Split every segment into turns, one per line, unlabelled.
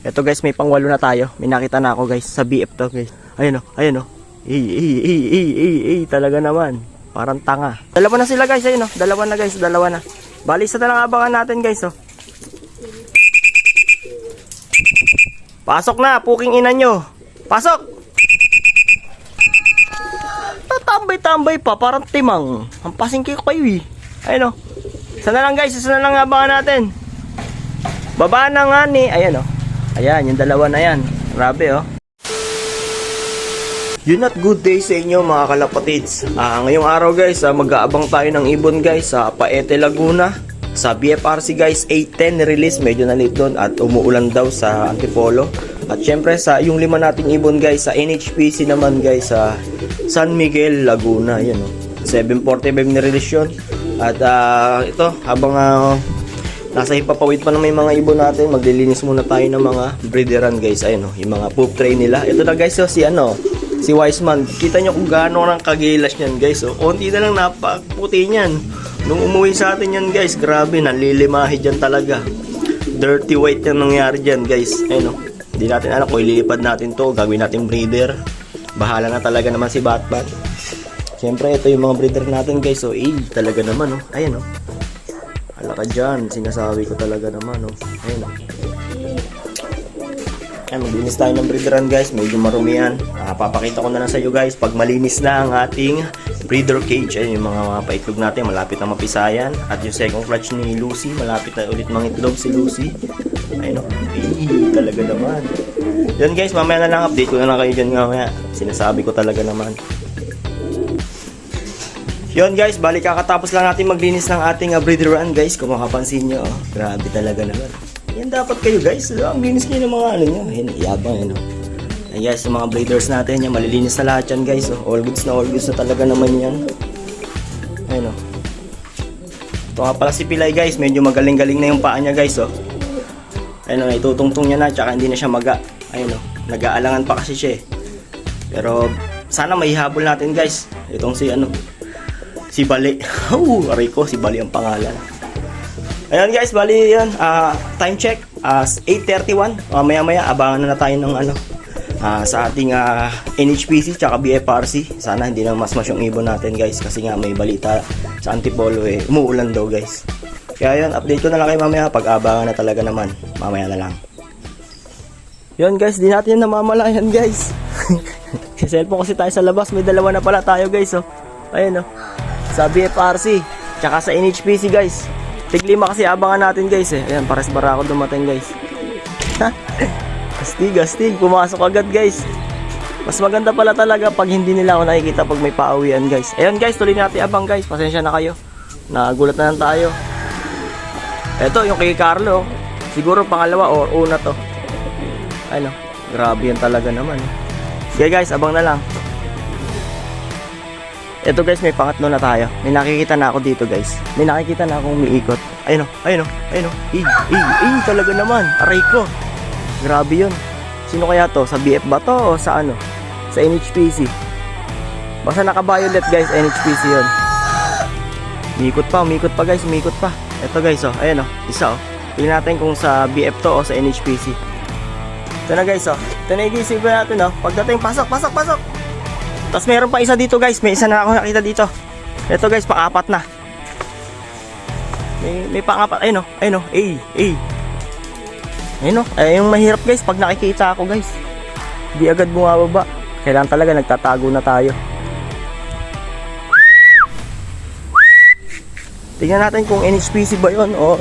Ito guys, may pangwalo na tayo. May nakita na ako guys sa BF to guys. Ayun o, ayun o. Ey, ey, ey, talaga naman. Parang tanga. Dalawa na sila guys, ayun o. Dalawa na guys, dalawa na. Bali, isa na lang abangan natin guys o. Pasok na, puking ina nyo. Pasok! Tatambay-tambay pa, parang timang. Ang pasingki ko kayo eh. Ayun o. Isa na lang guys, isa na lang abangan natin. Baba na nga ni, ayan o. Ayan, yung dalawa na yan. Grabe oh. Yun at good day sa inyo mga kalapatids. Ah, ngayong araw guys, ah, mag-aabang tayo ng ibon guys sa Paete Laguna. Sa BFRC guys, 810 release, medyo na late doon at umuulan daw sa Antipolo. At syempre sa yung lima nating ibon guys, sa NHPC naman guys sa San Miguel, Laguna. Yan oh. 745 na release yun. At ah, ito, habang ah, Nasa hipapawid pa na may mga ibon natin. Maglilinis muna tayo ng mga breederan guys. Ayun oh, yung mga poop tray nila. Ito na guys, oh, si ano, si Wiseman. Kita nyo kung gaano ng kagilas niyan guys. Oh. Konti na lang napakputi niyan. Nung umuwi sa atin yan guys, grabe, nalilimahi dyan talaga. Dirty white yung nangyari dyan guys. Ayun oh. Hindi natin alam kung ililipad natin to. Gagawin natin breeder. Bahala na talaga naman si Batbat. Siyempre, ito yung mga breeder natin guys. So, eh, talaga naman oh. Ayan oh. Ala ka dyan, sinasabi ko talaga naman, oh. Ayun. Ay, maglinis tayo ng breederan guys, medyo marumi yan. Ah, papakita ko na lang sa iyo guys, pag malinis na ang ating breeder cage, ayun yung mga, mga paitlog natin, malapit na mapisayan. At yung second clutch ni Lucy, malapit na ulit mangitlog si Lucy. Ayun, oh. Ay, talaga naman. Yun guys, mamaya na lang update ko na lang kayo dyan mamaya. Sinasabi ko talaga naman. Yun guys, balik kakatapos lang natin maglinis ng ating uh, breeder run guys. Kung makapansin nyo, oh, grabe talaga naman. Yan dapat kayo guys. Ang linis nyo ng mga ano nyo. Yan, iyabang yan. Oh. Yan guys, yung mga breeders natin, yan, malilinis na lahat yan guys. Oh. All goods na all goods na talaga naman yan. Ayun oh. Ito nga pala si Pilay guys, medyo magaling-galing na yung paa niya guys oh. Ayun oh, itutungtong niya na, tsaka hindi na siya maga. Ayun oh, nag-aalangan pa kasi siya eh. Pero sana maihabol natin guys. Itong si ano, si Bali. Oh, aray ko, si Bali ang pangalan. Ayan guys, bali yan. Ah, time check. as 8.31. Uh, maya maya, abangan na, na tayo ng ano. ah, sa ating ah, NHPC tsaka BFRC. Sana hindi na mas mas yung ibon natin guys. Kasi nga may balita sa Antipolo eh. Umuulan daw guys. Kaya yun, update ko na lang kayo mamaya. Pag-abangan na talaga naman. Mamaya na lang. Yun guys, di natin namamalayan guys. sa cellphone kasi tayo sa labas. May dalawa na pala tayo guys. Oh. Ayun oh sa BFRC tsaka sa NHPC guys. Tiglima kasi abangan natin guys eh. Ayan pares bara ako dumating guys. Astig astig pumasok agad guys. Mas maganda pala talaga pag hindi nila ako nakikita pag may pauwian guys. Ayun guys tuloy natin abang guys. Pasensya na kayo. Nagulat na lang tayo. Eto yung kay Carlo. Siguro pangalawa or una to. Ano grabe yan talaga naman okay guys abang na lang ito guys, may pangatlo na tayo. May nakikita na ako dito guys. May nakikita na akong umiikot. Ayun o, ayun o, ayun o. Ey, ey, ey, talaga naman. Aray ko. Grabe yun. Sino kaya to? Sa BF ba to o sa ano? Sa NHPC. Basta naka-violet guys, NHPC yun. Umikot pa, umikot pa guys, umikot pa. Ito guys oh, ayun o, isa oh. Tingnan natin kung sa BF to o sa NHPC. Ito na guys oh. Ito na igisip natin oh. Pagdating, pasok, pasok, pasok. Tapos meron pa isa dito guys. May isa na ako nakita dito. Ito guys, pang-apat na. May, may pang-apat. Ayun o. Ayun o. Ay, ay. Ayun o. Ay, yung mahirap guys pag nakikita ako guys. Di agad bumababa. Kailangan talaga nagtatago na tayo. Tingnan natin kung NHPC ba yon or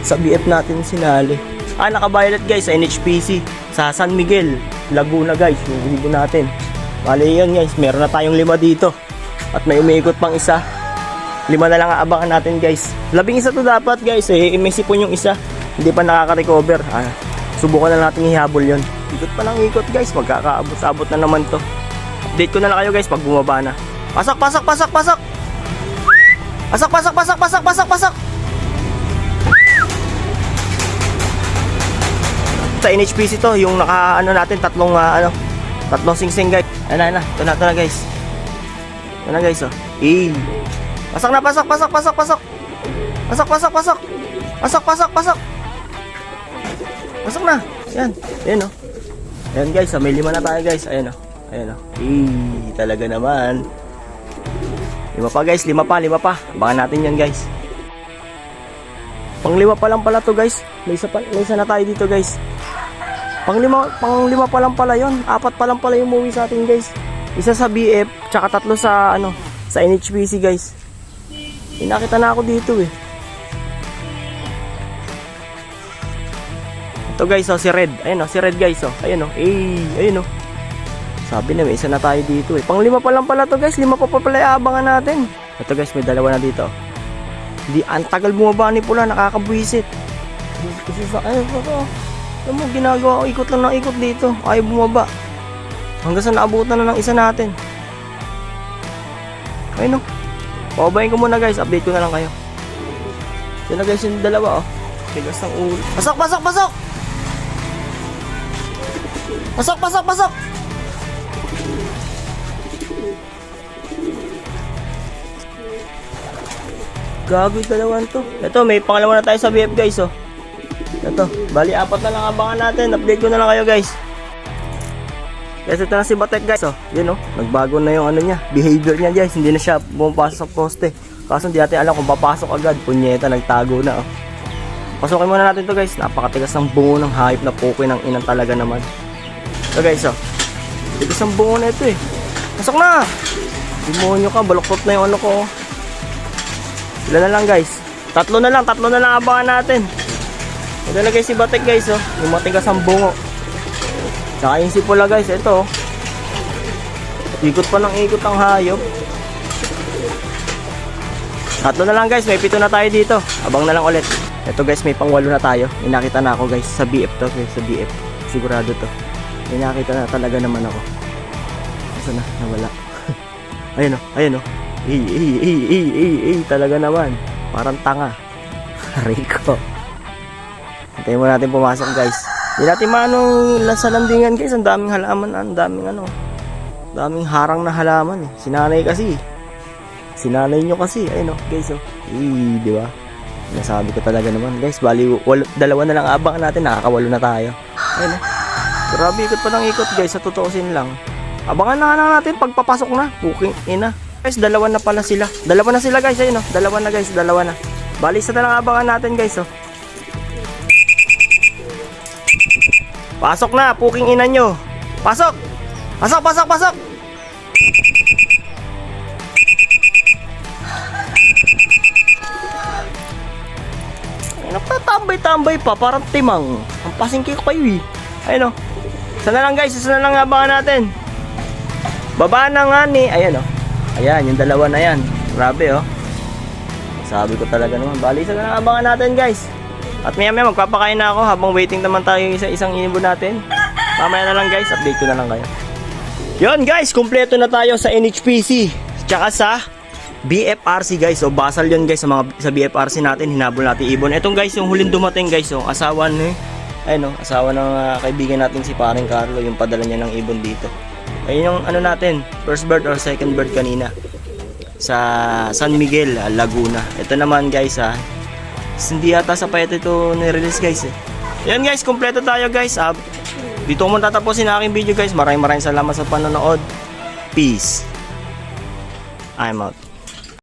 sa BF natin sinali. Ah, naka-violet guys sa NHPC. Sa San Miguel, Laguna guys. Yung natin. Bali yun guys, meron na tayong lima dito. At may umiikot pang isa. Lima na lang aabangan natin guys. Labing isa to dapat guys eh. May sipon yung isa. Hindi pa nakaka-recover. Ah, subukan na natin ihabol yon. Ikot pa lang ikot guys. Magkakaabot-abot na naman to. Update ko na lang kayo guys pag bumaba na. Pasok, pasok, pasok, pasok! Pasok, pasok, pasok, pasok, pasok, pasok! Sa NHPC to, yung naka ano natin, tatlong ah, ano, tatlong sing-sing guys. Ayan na, ayan na. Ito na, ito na guys. Ito na guys, oh. Eh. Pasok na, pasok, pasok, pasok, pasok. Pasok, pasok, pasok. Pasok, pasok, pasok. Pasok na. Yan. Ayan o. Ayan guys, ah, may lima na tayo guys. Ayan o. Ayan o. Eh, talaga naman. Lima pa guys, lima pa, lima pa. Abangan natin yan guys. Panglima pa lang pala to guys. May isa, pa, may isa na tayo dito guys. Panglima, panglima pa lang pala yon. Apat pa lang pala yung movie sa atin guys. Isa sa BF, tsaka tatlo sa ano, sa NHPC guys. Inakita na ako dito eh. Ito guys, oh, si Red. Ayun oh, si Red guys, oh. Ayun oh. Eh, ayun oh. Sabi na, may isa na tayo dito eh. Pang lima pa lang pala to guys. Lima pa pa pala iabangan natin. Ito guys, may dalawa na dito. Hindi, ang bumaba ni pula. Nakakabwisit. Kasi sa, ayun, ito. Ano mo, ginagawa ko. Ikot lang ng ikot dito. Ayaw bumaba. Hanggang sa naabutan na ng isa natin. Ayun oh. Pababayin ko muna guys. Update ko na lang kayo. Yan na guys yung dalawa oh. Tigas ng ulo. Pasok, pasok, pasok! Pasok, pasok, pasok! Gago yung dalawan to. Ito, may pangalawa na tayo sa BF guys oh. Ito, bali apat na lang abangan natin. Update ko na lang kayo guys. Guys, ito na si Batek guys oh. Yun oh, nagbago na yung ano niya, behavior niya guys. Hindi na siya pumapasok sa poste. Kaso hindi natin alam kung papasok agad. Punyeta, nagtago na oh. Pasukin muna natin to guys. Napakatigas ng bungo ng hayop na pukoy ng inang talaga naman. So guys oh. Tigas ng bungo na ito eh. Pasok na! Demonyo ka, baluktot na yung ano ko. oh. Ilan na lang guys? Tatlo na lang, tatlo na lang abangan natin. Ito na guys si Batek guys oh. Yung matigas ang bungo. Tsaka yung sipula guys, ito oh. Ikot pa ng ikot ang hayop. Tatlo na lang guys, may pito na tayo dito. Abang na lang ulit. Ito guys, may pangwalo na tayo. Inakita na ako guys sa BF to, guys, sa BF. Sigurado to. May nakita na talaga naman ako. Asa na? Nawala. ayun oh, ayun oh. Ay, ay, ay, ay, ay, ay, talaga naman. Parang tanga. Rico. Hintayin mo natin pumasok guys. Hindi natin maano sa landingan guys. Ang daming halaman. Ang daming ano. Daming harang na halaman eh. Sinanay kasi. Sinanay nyo kasi. Ayun oh, guys oh. Eh, di ba? Nasabi ko talaga naman guys. Bali, walo, dalawa na lang abang natin. Nakakawalo na tayo. Ayun oh. Grabe ikot pa ng ikot guys. Sa tutuusin lang. Abangan na lang natin pagpapasok na. Booking ina. Guys, dalawa na pala sila. Dalawa na sila guys. Ayun oh. Dalawa na guys. Dalawa na. Bali, isa na abangan natin guys oh. Pasok na, puking ina nyo. Pasok! Pasok, pasok, pasok! Ano pa, parang timang. Ang pasingki ko kayo eh. Ayun o. Isa na lang guys, isa na lang abangan natin. Baba na nga ni, ayan o. Ayan, yung dalawa na yan. Grabe oh. Sabi ko talaga naman, bali isa na lang abangan natin guys. At maya maya magpapakain na ako habang waiting naman tayo sa isang inibon natin. Mamaya na lang guys, update ko na lang kayo. Yon guys, kumpleto na tayo sa NHPC. Tsaka sa BFRC guys. So basal yun guys sa mga sa BFRC natin. Hinabol natin ibon. Etong guys, yung huling dumating guys. So asawa ni ayun no, asawa ng ah, kaibigan natin si Paring Carlo. Yung padala niya ng ibon dito. Ayun yung ano natin, first bird or second bird kanina sa San Miguel, ah, Laguna. Ito naman guys ah, hindi yata sa payat ito nirelease guys eh. Yan guys, kompleto tayo guys. Ah, dito ko muna tatapusin aking video guys. Maraming maraming salamat sa panonood. Peace. I'm out.